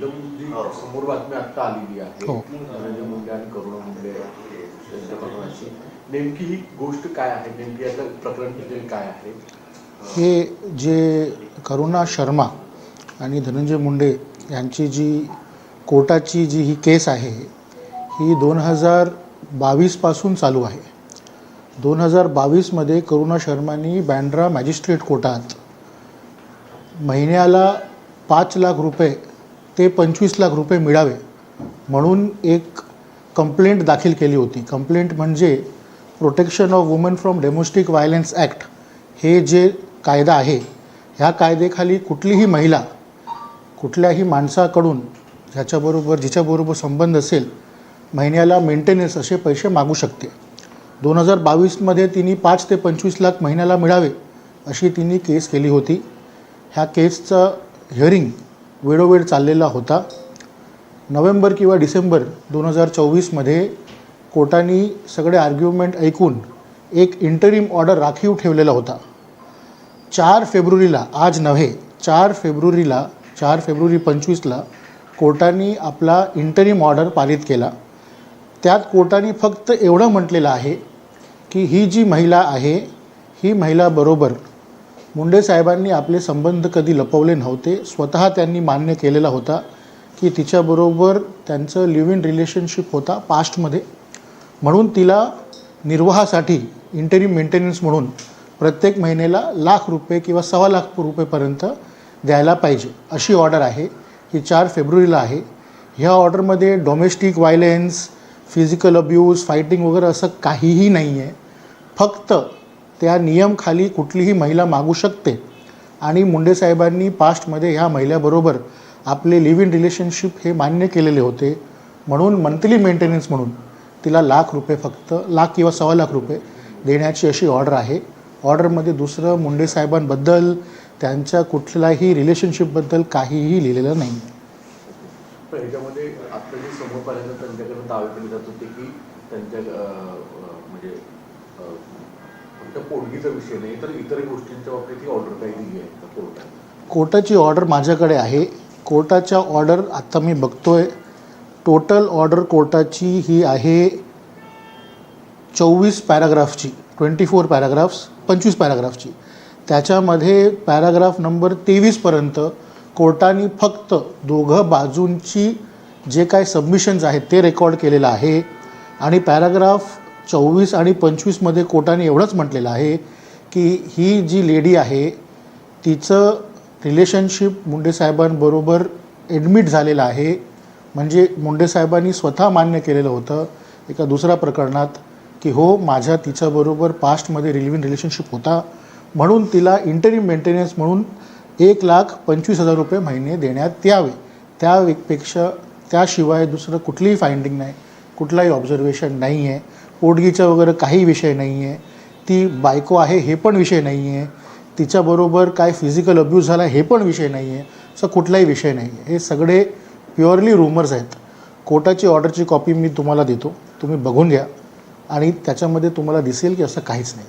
एकदम जी समोर बातमी आता आलेली आहे. हो. धनंजय मुंडे आणि करुणा मुंडे यांच्या प्रकरणाची नेमकी ही गोष्ट काय आहे? नेमकी याचं प्रकरण डिटेल काय आहे? हे जे करुणा शर्मा आणि धनंजय मुंडे यांची जी कोर्टाची जी ही केस आहे ही दोन हजार बावीसपासून चालू आहे. दोन हजार बावीसमध्ये करुणा शर्मानी बँड्रा मॅजिस्ट्रेट कोर्टात महिन्याला पाच लाख रुपये ते पंचवीस लाख रुपये मिळावे म्हणून एक कंप्लेंट दाखल केली होती. कंप्लेंट म्हणजे protection of woman from domestic violence act हे जे कायदा आहे ह्या कायद्याखाली कुठलीही महिला कुठल्याही माणसाकडून ह्याच्याबरोबर जिच्याबरोबर संबंध असेल महिन्याला मेंटेनन्स असे पैसे मागू शकते. दोन हजार बावीसमध्ये तिने पाच ते पंचवीस लाख महिन्याला मिळावे अशी तिने केस केली होती. ह्या केसचं हिअरिंग वेळोवेळ चाललेला होता. नोव्हेंबर किंवा डिसेंबर दोन हजार चोवीसमध्ये कोर्टाने सगळे आर्ग्युमेंट ऐकून एक इंटरिम ऑर्डर राखीव ठेवलेला होता. चार फेब्रुवारीला आज नव्हे चार फेब्रुवारीला चार फेब्रुवारी पंचवीसला कोर्टाने आपला इंटरिम ऑर्डर पारित केला. त्यात कोर्टाने फक्त एवढं म्हटलेलं आहे की ही जी महिला आहे ही महिलाबरोबर मुंडे साहेबांनी आपले संबंध कधी लपवले नव्हते स्वतः त्यांनी मान्य केलेला होता की तिच्याबरोबर त्यांचं लिव्ह इन रिलेशनशिप होता पास्टमध्ये म्हणून तिला निर्वाहासाठी इंटरिम मेंटेनन्स म्हणून प्रत्येक महिन्याला लाख रुपये किंवा सव्वा लाख रुपयेपर्यंत द्यायला पाहिजे अशी ऑर्डर आहे. ही चार फेब्रुवारीला आहे. ह्या ऑर्डरमध्ये domestic violence physical abuse fighting वगैरे असं काहीही नाही आहे फक्त त्या नियमखाली कुठलीही महिला मागू शकते. आणि मुंडे साहेबांनी पास्टमध्ये ह्या महिलेबरोबर आपले लिव्ह इन रिलेशनशिप हे मान्य केलेले होते. म्हणून मंथली मेंटेनन्स म्हणून तिला लाख रुपये फक्त लाख किंवा सव्वा लाख रुपये देण्याची अशी ऑर्डर आहे. ऑर्डरमध्ये दुसरं मुंडे साहेबांबद्दल त्यांच्या कुठल्याही रिलेशनशिपबद्दल काहीही लिहिलेलं नाही. आता जे समोर त्यांच्याकडे दावे केले जात होते की त्यांच्या म्हणजे फक्त पोटगीचा विषय नाही तर इतर गोष्टींच्या बाबतीत ही ऑर्डर काही दिली आहे कोर्टाने. कोर्टाची ऑर्डर माझ्याकडे आहे. कोर्टाच्या ऑर्डर आत्ता मी बघतोय. टोटल ऑर्डर कोर्टाची ही आहे चोवीस पॅराग्राफची ट्वेंटी फोर पॅराग्राफ्स पंचवीस पॅराग्राफची त्याच्यामध्ये पॅराग्राफ नंबर तेवीसपर्यंत कोर्टाने फक्त दोघं बाजूंची जे काय सबमिशन्स आहेत ते रेकॉर्ड केलेलं आहे. आणि पॅराग्राफ चोवीस आणि पंचवीसमध्ये कोर्टाने एवढंच म्हटलेलं आहे की ही जी लेडी आहे तिचं रिलेशनशिप मुंडे साहेबांबरोबर ॲडमिट झालेलं आहे. म्हणजे मुंडे साहेबांनी स्वतः मान्य केलेलं होतं एका दुसऱ्या प्रकरणात की हो माझ्या तिच्याबरोबर पास्टमध्ये रिलिव्हिंग रिलेशनशिप होता. म्हणून तिला इंटरिम मेंटेनन्स म्हणून एक लाख पंचवीस हजार रुपये महिने देण्यात यावे. त्यापेक्षा त्याशिवाय दुसरं कुठलीही फाइंडिंग नाही कुठलाही ऑब्झर्वेशन नाही आहे पोटगीचा वगैरे काही विषय नाही आहे ती बायको आहे हे पण विषय नाही आहे तिच्याबरोबर काय फिजिकल अब्यूज झाला हे पण विषय नाही आहे असा कुठलाही विषय नाही आहे हे सगळे प्युअरली रूमर्स आहेत. कोर्टाची ऑर्डरची कॉपी मी तुम्हाला देतो. तुम्ही बघून घ्या. आणि त्याच्यामध्ये तुम्हाला दिसेल की असं काहीच नाही.